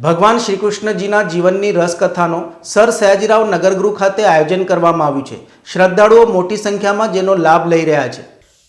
ભગવાન શ્રી કૃષ્ણજીના જીવનની રસકથાનો સર સયાજીરાવ નગરગૃહ ખાતે આયોજન કરવામાં આવ્યું છે. શ્રદ્ધાળુઓ મોટી સંખ્યામાં જેનો લાભ લઈ રહ્યા છે.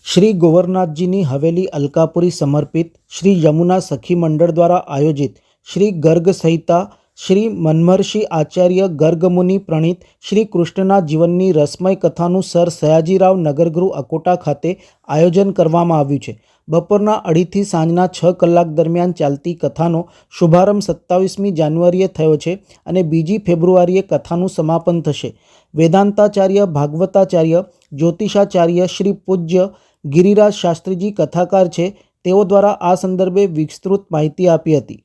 શ્રી ગોવરનાથજીની હવેલી અલકાપુરી સમર્પિત શ્રી યમુના સખી મંડળ દ્વારા આયોજિત શ્રી ગર્ગ સંહિતા શ્રી મન્મર્ષિ આચાર્ય ગર્ગમુનિ પ્રણીત શ્રી કૃષ્ણના જીવનની રસમય કથાનું સર સયાજીરાવ નગરગૃહ અકોટા ખાતે આયોજન કરવામાં આવ્યું છે. બપોરના અઢીથી સાંજના છ કલાક દરમિયાન ચાલતી કથાનો શુભારંભ સત્તાવીસમી જાન્યુઆરીએ થયો છે અને બીજી ફેબ્રુઆરીએ કથાનું સમાપન થશે. વેદાંતાચાર્ય ભાગવતાચાર્ય જ્યોતિષાચાર્ય શ્રી પૂજ્ય ગિરિરાજ શાસ્ત્રીજી કથાકાર છે. તેઓ દ્વારા આ સંદર્ભે વિસ્તૃત માહિતી આપી હતી.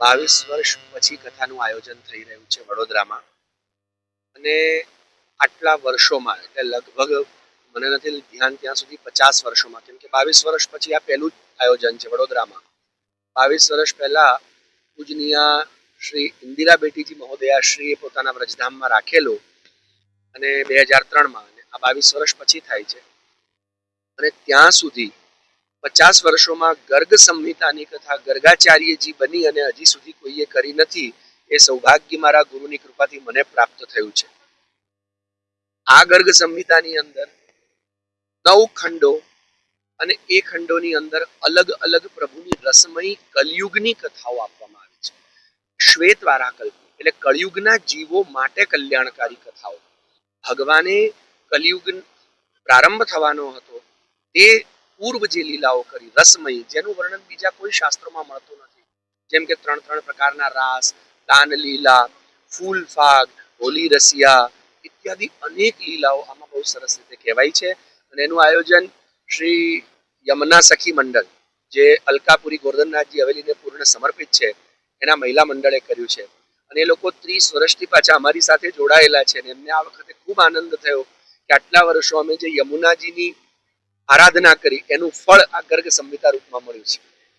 બાવીસ વર્ષ પછી કથાનું આયોજન થઈ રહ્યું છે વડોદરામાં. અને આટલા વર્ષોમાં, એટલે લગભગ મને નથી ધ્યાન ત્યાં સુધી પચાસ વર્ષોમાં, કેમ કે બાવીસ વર્ષ પછી આ પહેલું જ આયોજન છે વડોદરામાં. બાવીસ વર્ષ પહેલાં પૂજનીય શ્રી ઇન્દિરા બેટીજી મહોદયા શ્રીએ પોતાના વ્રજધામમાં રાખેલું અને બે હજાર ત્રણમાં, અને આ બાવીસ વર્ષ પછી થાય છે. અને ત્યાં સુધી પચાસ વર્ષોમાં ગર્ગ સંહિતાની કથા ગર્ગાચાર્યજી બની અને હજી સુધી કોઈએ કરી નથી, એ સૌભાગ્ય મારા ગુરુની કૃપાથી મને પ્રાપ્ત થયું છે. આ ગર્ગ સંહિતાની અંદર નવ ખંડો અને એ ખંડોની અંદર અલગ અલગ પ્રભુની રસમય કલયુગની કથાઓ આપવામાં આવી છે. શ્વેત વારાકલ્પ એટલે કળિયુગના જીવો માટે કલ્યાણકારી કથાઓ. ભગવાને કલયુગ પ્રારંભ થવાનો હતો, તે પૂર્વ જે લીલાઓ કરી, રસમય, જેનું વર્ણન બીજા કોઈ શાસ્ત્રોમાં મળતું નથી. જેમ કે ત્રણ ત્રણ પ્રકારના રાસ દાન લીલા ફૂલ ફાગ, હોલી રસિયા ઇત્યાદિ અનેક લીલાઓ આમાં બહુ સરસ રીતે કહેવાય છે. અને એનું આયોજન શ્રી યમના સખી મંડળ, જે અલકાપુરી ગોરધનનાથજી હવેલીને પૂર્ણ સમર્પિત છે, એના મહિલા મંડળે કર્યું છે. અને એ લોકો ત્રીસ વર્ષથી પાછા અમારી સાથે જોડાયેલા છે અને એમને આ વખતે ખૂબ આનંદ થયો કે આટલા વર્ષો અમે જે યમુનાજીની આરાધના કરી એનું ફળ આ ગર્ગ સંહિતા રૂપમાં મળ્યું છે.